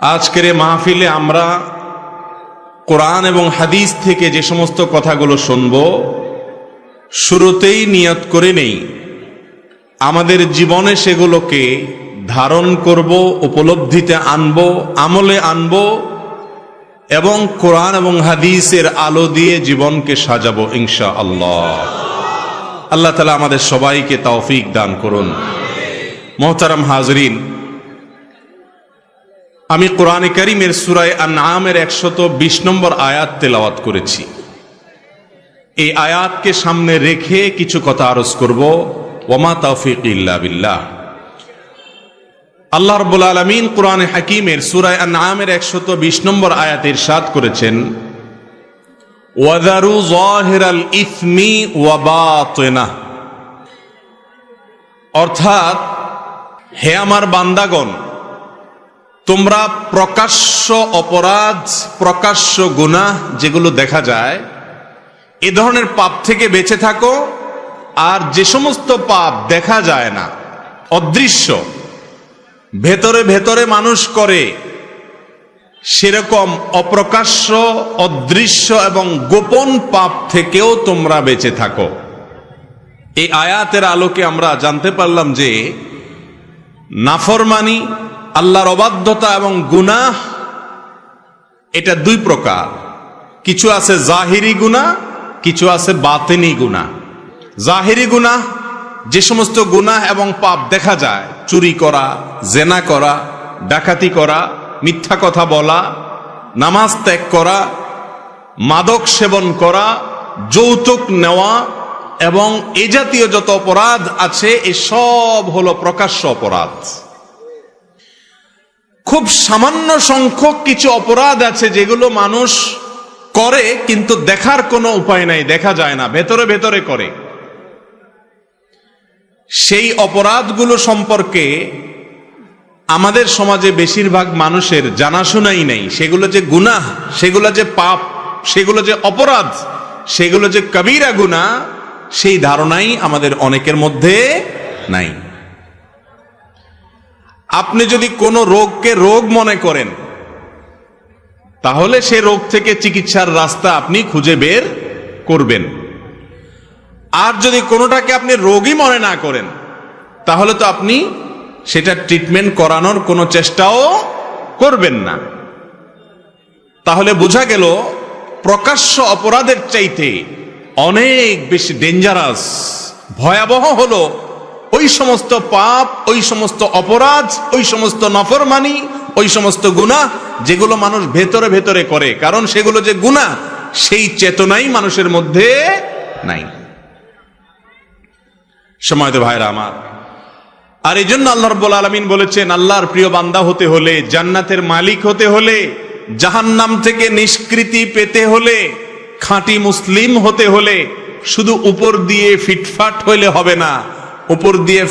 আজকের মাহফিলে আমরা কোরআন এবং হাদিস থেকে যে সমস্ত কথাগুলো শুনব, শুরুতেই নিয়ত করে নেই। আমাদের জীবনে সেগুলোকে ধারণ করব, উপলব্ধিতে আনব, আমলে আনব এবং কোরআন এবং হাদিসের আলো দিয়ে জীবনকে সাজাবো ইনশা আল্লাহ আল্লাহ তালা আমাদের সবাইকে তৌফিক দান করুন। মোহতারাম হাজরিন আমি কোরআনে করিমের সুরায় আনামের একশত বিশ নম্বর আয়াত তেলাওয়াত করেছি। এই আয়াতকে সামনে রেখে কিছু কথা আরজ করব। ওমা তৌফিক ইল্লা বিল্লাহ। আল্লাহ রব্বুল আলমিন কোরআনে হাকিমের সুরায় আনামের একশত বিশ নম্বর আয়াত ইরশাদ করেছেন ওয়াদারু জাহিরাল ইসমি ওয়াবাতনা অর্থাৎ, হে আমার বান্দাগণ তোমরা প্রকাশ্য অপরাধ, প্রকাশ্য গুণা যেগুলো দেখা যায়, এ ধরনের পাপ থেকে বেঁচে থাকো, আর যে সমস্ত পাপ দেখা যায় না, অদৃশ্য, ভেতরে ভেতরে মানুষ করে, সেরকম অপ্রকাশ্য, অদৃশ্য এবং গোপন পাপ থেকেও তোমরা বেঁচে থাকো। এই আয়াতের আলোকে আমরা জানতে পারলাম যে নাফরমানি আল্লাহর অবাধ্যতা এবং গুনাহ, এটা দুই প্রকার। কিছু আছে জাহিরি গুনা কিছু আছে বাতেনি গুনা জাহিরি গুনা যে সমস্ত গুনাহ এবং পাপ দেখা যায়, চুরি করা, জেনা করা, ডাকাতি করা, মিথ্যা কথা বলা, নামাজ ত্যাগ করা, মাদক সেবন করা, যৌতুক নেওয়া এবং এ জাতীয় যত অপরাধ আছে, এ সব হলো প্রকাশ্য অপরাধ। খুব সামান্য সংখ্যক কিছু অপরাধ আছে যেগুলো মানুষ করে, কিন্তু দেখার কোনো উপায় নাই, দেখা যায় না, ভেতরে ভেতরে করে। সেই অপরাধগুলো সম্পর্কে আমাদের সমাজে বেশিরভাগ মানুষের জানাশোনাই নেই। সেগুলো যে গুনাহ, সেগুলো যে পাপ, সেগুলো যে অপরাধ, সেগুলো যে কবিরা গুনা সেই ধারণাই আমাদের অনেকের মধ্যে নাই। আপনি যদি কোনো রোগকে রোগ মনে করেন, তাহলে সে রোগ থেকে চিকিৎসার রাস্তা আপনি খুঁজে বের করবেন। আর যদি কোনোটাকে আপনি রোগই মনে না করেন, তাহলে তো আপনি সেটা ট্রিটমেন্ট করানোর কোনো চেষ্টাও করবেন না। তাহলে বোঝা গেল, প্রকাশ্য অপরাধের চাইতে অনেক বেশি ডেঞ্জারাস ভয়াবহ হলো ওই সমস্ত পাপ, ওই সমস্ত অপরাধ, ওই সমস্ত নফরমানি, ওই সমস্ত গুণা যেগুলো মানুষ ভেতরে ভেতরে করে, কারণ সেগুলো যে গুণা সেই চেতনাই মানুষের মধ্যে নাই। সময় তো ভাইরা আমার, আর এই জন্য আল্লাহ রব্বুল আলমিন বলেছেন, আল্লাহর প্রিয় বান্দা হতে হলে, জান্নাতের মালিক হতে হলে, জাহান্নাম থেকে নিষ্কৃতি পেতে হলে, খাঁটি মুসলিম হতে হলে, শুধু উপর দিয়ে ফিটফাট হইলে হবে না। উপর দিয়ে